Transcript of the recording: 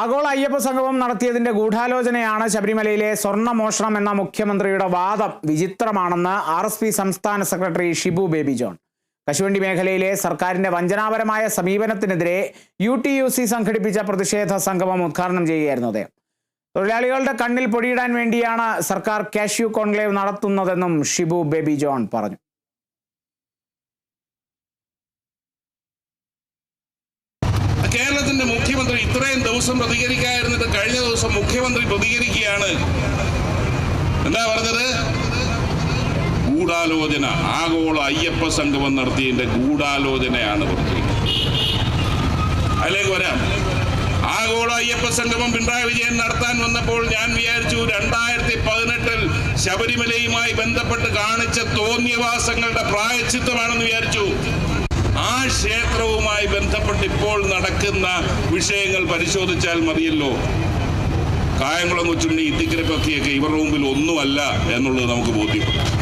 ആഗോള അയ്യപ്പ സംഗമം നടത്തിയതിന്റെ ഗൂഢാലോചനയാണ് ശബരിമലയിലെ സ്വർണമോഷണം എന്ന മുഖ്യമന്ത്രിയുടെ വാദം വിചിത്രമാണെന്ന് ആർ എസ് പി സംസ്ഥാന സെക്രട്ടറി ഷിബു ബേബി ജോൺ. കശുവണ്ടി മേഖലയിലെ സർക്കാരിന്റെ വഞ്ചനാപരമായ സമീപനത്തിനെതിരെ യു ടി യു സി സംഘടിപ്പിച്ച പ്രതിഷേധ സംഗമം ഉദ്ഘാടനം ചെയ്യുകയായിരുന്നു അദ്ദേഹം. തൊഴിലാളികളുടെ കണ്ണിൽ പൊടിയിടാൻ വേണ്ടിയാണ് സർക്കാർ കാഷ്യൂ കോൺക്ലേവ് നടത്തുന്നതെന്നും ഷിബു ബേബി ജോൺ പറഞ്ഞു. കേരളത്തിന്റെ മുഖ്യമന്ത്രി ഇത്രയും ദിവസം പ്രതികരിക്കാതിരുന്നിട്ട് കഴിഞ്ഞ ദിവസം മുഖ്യമന്ത്രി പ്രതികരിക്കുകയാണ്. എന്താ പറഞ്ഞത്? ഗൂഢാലോചന. ആഗോള അയ്യപ്പ സംഗമം നടത്തിയതിന്റെ ഗൂഢാലോചനയാണ് അതിലേക്ക് വരാം. ആഗോള അയ്യപ്പ സംഗമം പിണറായി വിജയൻ നടത്താൻ വന്നപ്പോൾ ഞാൻ വിചാരിച്ചു രണ്ടായിരത്തി പതിനെട്ടിൽ ശബരിമലയുമായി ബന്ധപ്പെട്ട് കാണിച്ച തോന്നിയവാസങ്ങളുടെ പ്രായച്ചിത്തമാണെന്ന് വിചാരിച്ചു. ക്ഷേത്രവുമായി ബന്ധപ്പെട്ട് ഇപ്പോൾ നടക്കുന്ന വിഷയങ്ങൾ പരിശോധിച്ചാൽ മതിയല്ലോ. കായംകുളം കൊച്ചുണ്ണി ഇത്തിക്കരപ്പൊക്കെയൊക്കെ ഇവരുടെ മുമ്പിൽ ഒന്നുമല്ല എന്നുള്ളത് നമുക്ക് ബോധ്യപ്പെടും.